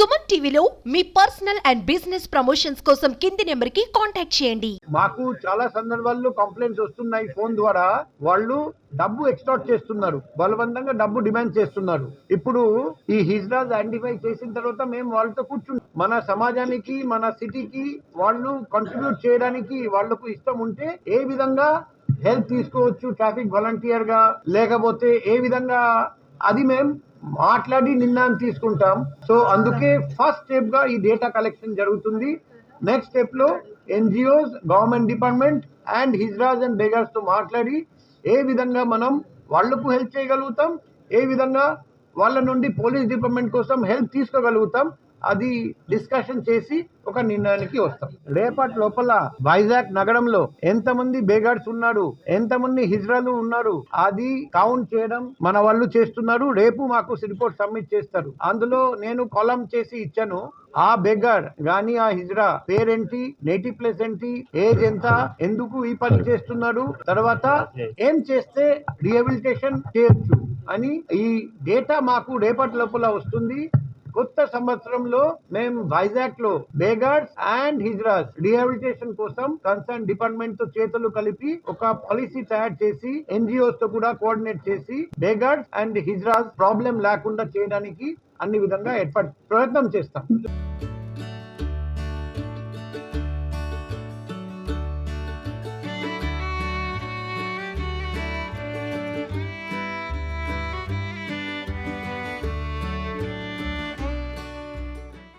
సుమన్ టీవీలో మీ personal and business promotions కోసం కింది నెంబర్కి కాంటాక్ట్ చేయండి. మాకు చాలా సందర్భాల్లో కంప్లైంట్స్ వస్తున్నాయి ఫోన్ ద్వారా. వాళ్ళు డబ్బు ఎక్స్టార్ట్ చేస్తున్నారు. బలవంతంగా డబ్బు డిమాండ్ చేస్తున్నారు. ఇప్పుడు ఈ హిజ్రాజ్ ఐడెంటిఫై చేసిన తర్వాత మేము వాళ్ళతో కూర్చుని మన సమాజానికి మన సిటీకి వాళ్ళు కంట్రిబ్యూట్ చేయడానికి వాళ్ళకు ఇష్టం ఉంటే ఏ విధంగా హెల్ప్ తీసుకోవచ్చు ట్రాఫిక్ వాలంటీర్గా లేకపోతే ఏ విధంగా అది మేము మాట్లాడి నిర్ణయం తీసుకుంటాం. సో అందుకే ఫస్ట్ స్టెప్గా ఈ డేటా కలెక్షన్ జరుగుతుంది. నెక్స్ట్ స్టెప్లో NGOs government department and hijras and బెగర్స్తో మాట్లాడి ఏ విధంగా మనం వాళ్ళకు హెల్ప్ చేయగలుగుతాం ఏ విధంగా వాళ్ళ నుండి పోలీస్ డిపార్ట్మెంట్ కోసం హెల్ప్ తీసుకోగలుగుతాం అది డిస్కషన్ చేసి ఒక నిర్ణయానికి వస్తాం. రేపటి లోపల వైజాగ్ నగరంలో ఎంతమంది బేగార్డ్స్ ఉన్నారు ఎంతమంది హిజ్రాలు ఉన్నారు అది కౌంట్ చేయడం మన వాళ్ళు చేస్తున్నారు. రేపు మాకు రిపోర్ట్ సబ్మిట్ చేస్తారు. అందులో నేను కాలం చేసి ఇచ్చాను ఆ బెగర్ గాని ఆ హిజ్రా పేరేంటి నేటివ్ ప్లేస్ ఏంటి ఏజ్ ఎంత ఎందుకు ఈ పని చేస్తున్నాడు తర్వాత ఏం చేస్తే రిహబిలిటేషన్ చేయొచ్చు అని ఈ డేటా మాకు రేపటి లోపల వస్తుంది. కొత్త సంవత్సరంలో మేము వైజాగ్లో బేగార్డ్స్ అండ్ హిజ్రాస్ రిహాబిలిటేషన్ కోసం కన్సర్న్ డిపార్ట్మెంట్తో చేతులు కలిపి ఒక పాలసీ తయారు చేసి ఎన్జిఓస్తో కూడా కోఆర్డినేట్ చేసి బేగార్డ్స్ అండ్ హిజ్రాస్ ప్రాబ్లం లేకుండా చేయడానికి అన్ని విధంగా ఏర్పాటు ప్రయత్నం చేస్తాం.